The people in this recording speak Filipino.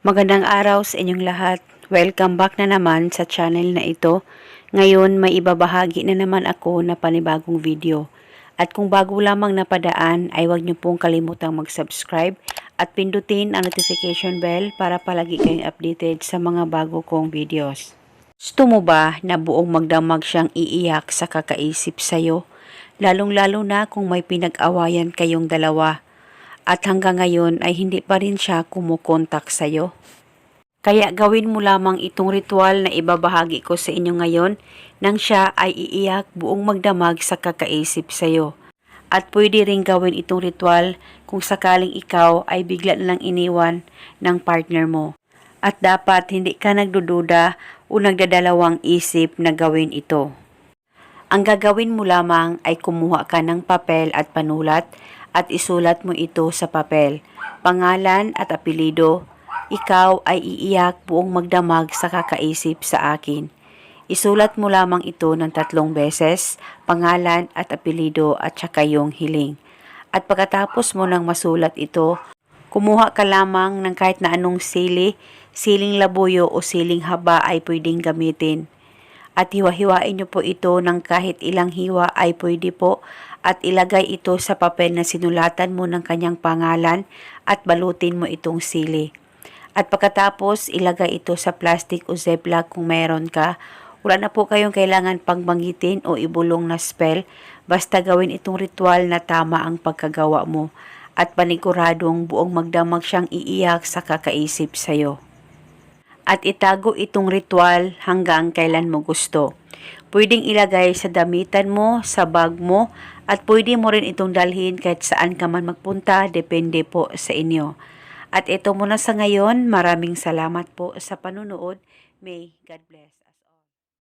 Magandang araw sa inyong lahat. Welcome back na naman sa channel na ito. Ngayon may ibabahagi na naman ako na panibagong video. At kung bago lamang napadaan ay huwag niyo pong kalimutang mag-subscribe at pindutin ang notification bell para palagi kayong updated sa mga bago kong videos. Gusto mo ba na buong magdamag siyang iiyak sa kakaisip sa'yo? Lalong-lalo na kung may pinag-awayan kayong dalawa at hanggang ngayon ay hindi pa rin siya kumukontak sa'yo. Kaya gawin mo lamang itong ritual na ibabahagi ko sa inyo ngayon nang siya ay iiyak buong magdamag sa kakaisip sa'yo. At pwede rin gawin itong ritual kung sakaling ikaw ay bigla lang iniwan ng partner mo. At dapat hindi ka nagdududa o nagdadalawang isip na gawin ito. Ang gagawin mo lamang ay kumuha ka ng papel at panulat at isulat mo ito sa papel. Pangalan at apelido, ikaw ay iiyak buong magdamag sa kakaisip sa akin. Isulat mo lamang ito ng tatlong beses, pangalan at apelido at saka yung hiling. At pagkatapos mo nang masulat ito, kumuha ka lamang ng kahit na anong sili, siling labuyo o siling haba ay pwedeng gamitin at hiwa-hiwain niyo po ito ng kahit ilang hiwa ay pwede po at ilagay ito sa papel na sinulatan mo ng kanyang pangalan at balutin mo itong sili. At pagkatapos ilagay ito sa plastic o ziploc kung meron ka. Wala na po kayong kailangan pangbanggitin o ibulong na spell basta gawin itong ritual na tama ang pagkagawa mo at paniguradong buong magdamag siyang iiyak sa kakaisip sa'yo at itago itong ritual hanggang kailan mo gusto. Pwedeng ilagay sa damitan mo, sa bag mo, at pwede mo rin itong dalhin kahit saan ka man magpunta, depende po sa inyo. At ito muna sa ngayon, maraming salamat po sa panunood. May God bless.